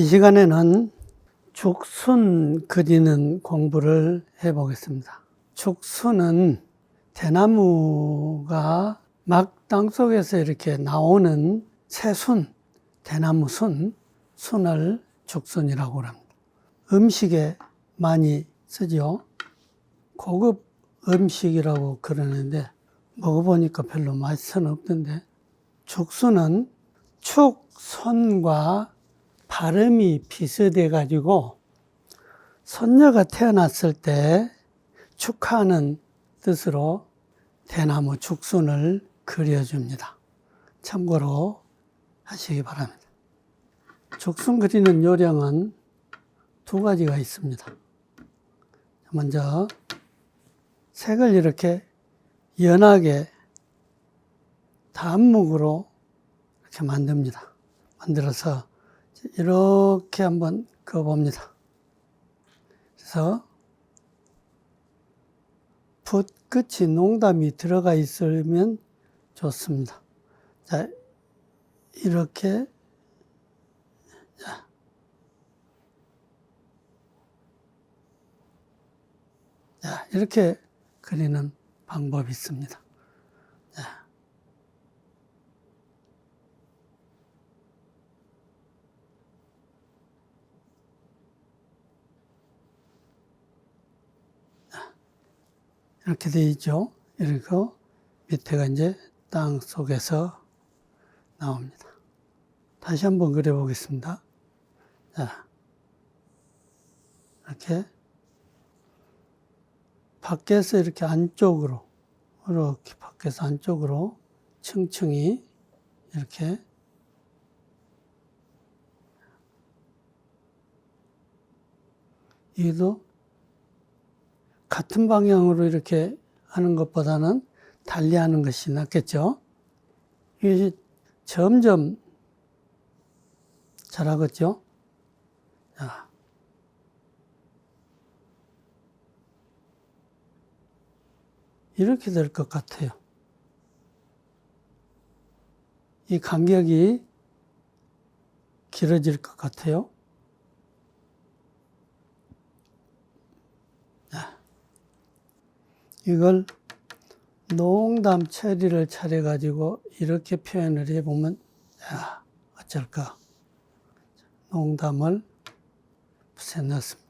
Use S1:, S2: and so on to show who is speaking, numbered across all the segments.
S1: 이 시간에는 죽순 그리는 공부를 해보겠습니다. 죽순은 대나무가 막 땅속에서 이렇게 나오는 새순, 대나무 순, 순을 죽순이라고 합니다. 음식에 많이 쓰죠. 고급 음식이라고 그러는데 먹어보니까 별로 맛은 없던데 죽순은 축선과 발음이 비슷해 가지고 손녀가 태어났을 때 축하하는 뜻으로 대나무 죽순을 그려줍니다. 참고로 하시기 바랍니다. 죽순 그리는 요령은 두 가지가 있습니다. 먼저 색을 이렇게 연하게 단목으로 이렇게 만듭니다. 만들어서 이렇게 한번 그어봅니다. 그래서 붓 끝이 농담이 들어가 있으면 좋습니다. 자, 이렇게 자, 자, 이렇게 그리는 방법이 있습니다. 이렇게 되어 있죠. 이렇게 밑에가 이제 땅 속에서 나옵니다. 다시 한번 그려보겠습니다. 자, 이렇게 밖에서 이렇게 안쪽으로 이렇게 밖에서 안쪽으로 층층이 이렇게 이도 같은 방향으로 이렇게 하는 것보다는 달리 하는 것이 낫겠죠. 이게 점점 잘하겠죠. 자. 이렇게 될 것 같아요. 이 간격이 길어질 것 같아요. 이걸 농담 처리를 차려 가지고 이렇게 표현을 해보면, 야, 어쩔까. 농담을 붓에 넣습니다.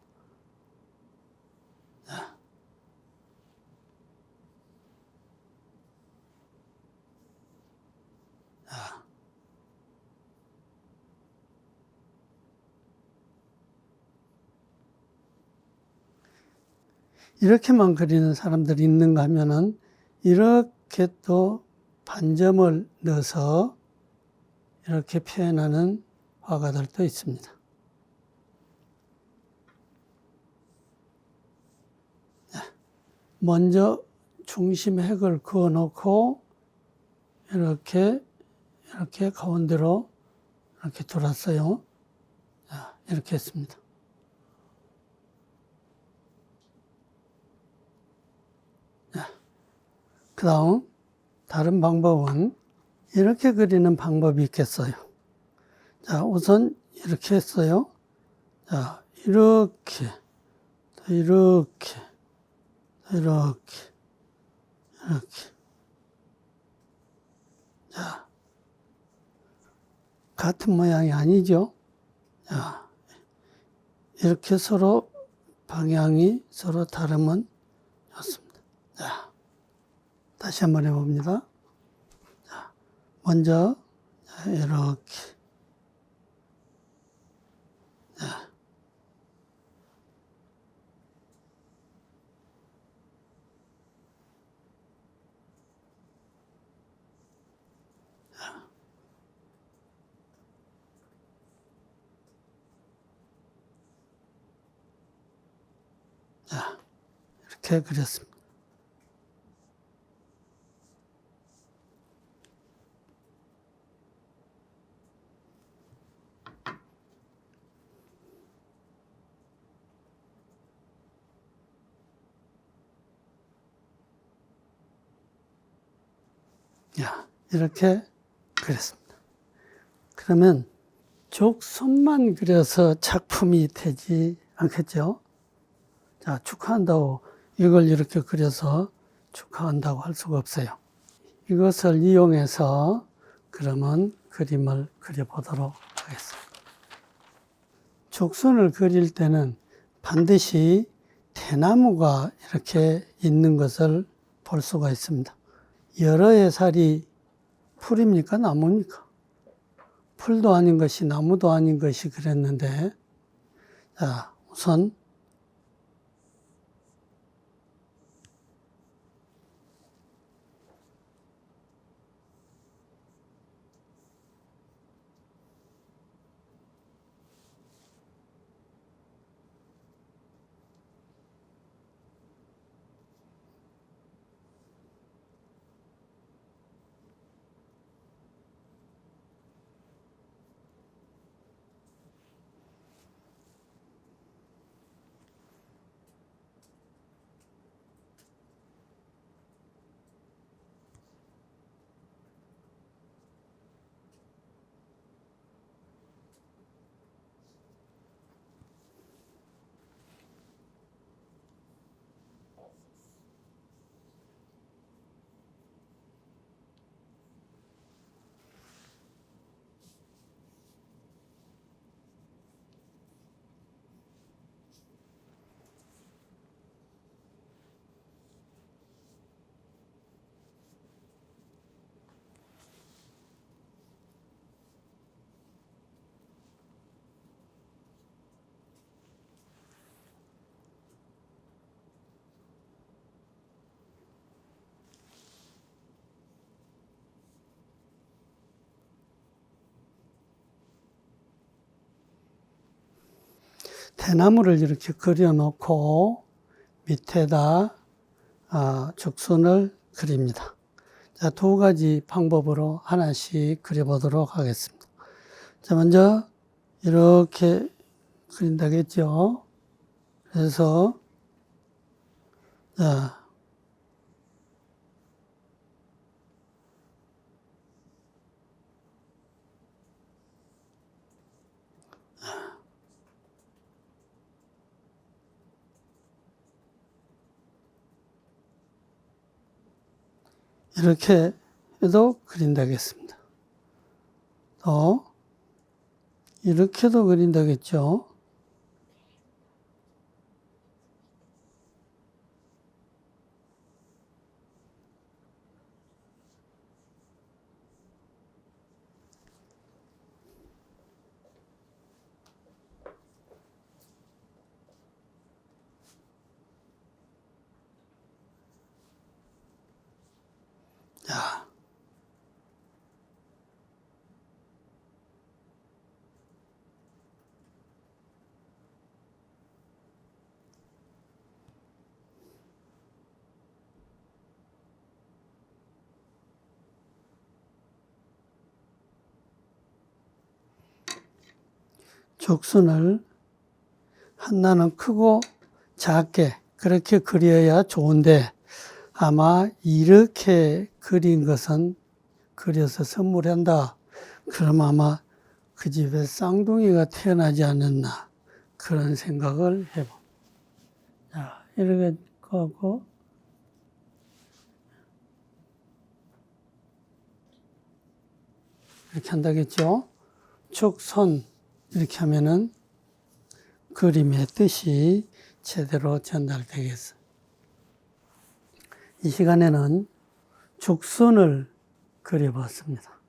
S1: 이렇게만 그리는 사람들이 있는가 하면은 이렇게 또 반점을 넣어서 이렇게 표현하는 화가들도 있습니다. 먼저 중심 핵을 그어 놓고 이렇게 이렇게 가운데로 이렇게 돌았어요. 자, 이렇게 했습니다. 그 다음 다른 방법은 이렇게 그리는 방법이 있겠어요. 자, 우선 이렇게 했어요. 자, 이렇게, 이렇게, 이렇게, 이렇게. 자, 같은 모양이 아니죠? 자, 이렇게 서로 방향이 서로 다르면 좋습니다. 자. 다시 한번 해봅니다. 자, 먼저 이렇게 자. 자, 이렇게 그렸습니다. 야, 이렇게 그렸습니다. 그러면 족선만 그려서 작품이 되지 않겠죠? 자, 축하한다고 이걸 이렇게 그려서 축하한다고 할 수가 없어요. 이것을 이용해서 그러면 그림을 그려보도록 하겠습니다. 족선을 그릴 때는 반드시 대나무가 이렇게 있는 것을 볼 수가 있습니다. 여러 해살이 풀입니까? 나무입니까? 풀도 아닌 것이 나무도 아닌 것이 그랬는데, 자, 우선 대나무를 이렇게 그려놓고 밑에다 아, 적선을 그립니다. 자, 두 가지 방법으로 하나씩 그려보도록 하겠습니다. 자, 먼저 이렇게 그린다겠죠. 그래서 자, 이렇게 해도 그린다겠습니다. 또 이렇게도 그린다겠죠. 자, 족순을 하나는 크고 작게 그렇게 그려야 좋은데 아마 이렇게 그린 것은 그려서 선물한다. 그럼 아마 그 집에 쌍둥이가 태어나지 않았나 그런 생각을 해봅니다. 자, 이렇게 하고 이렇게 한다겠죠? 축선 이렇게 하면은 그림의 뜻이 제대로 전달되겠어요. 이 시간에는 죽선을 그려봤습니다.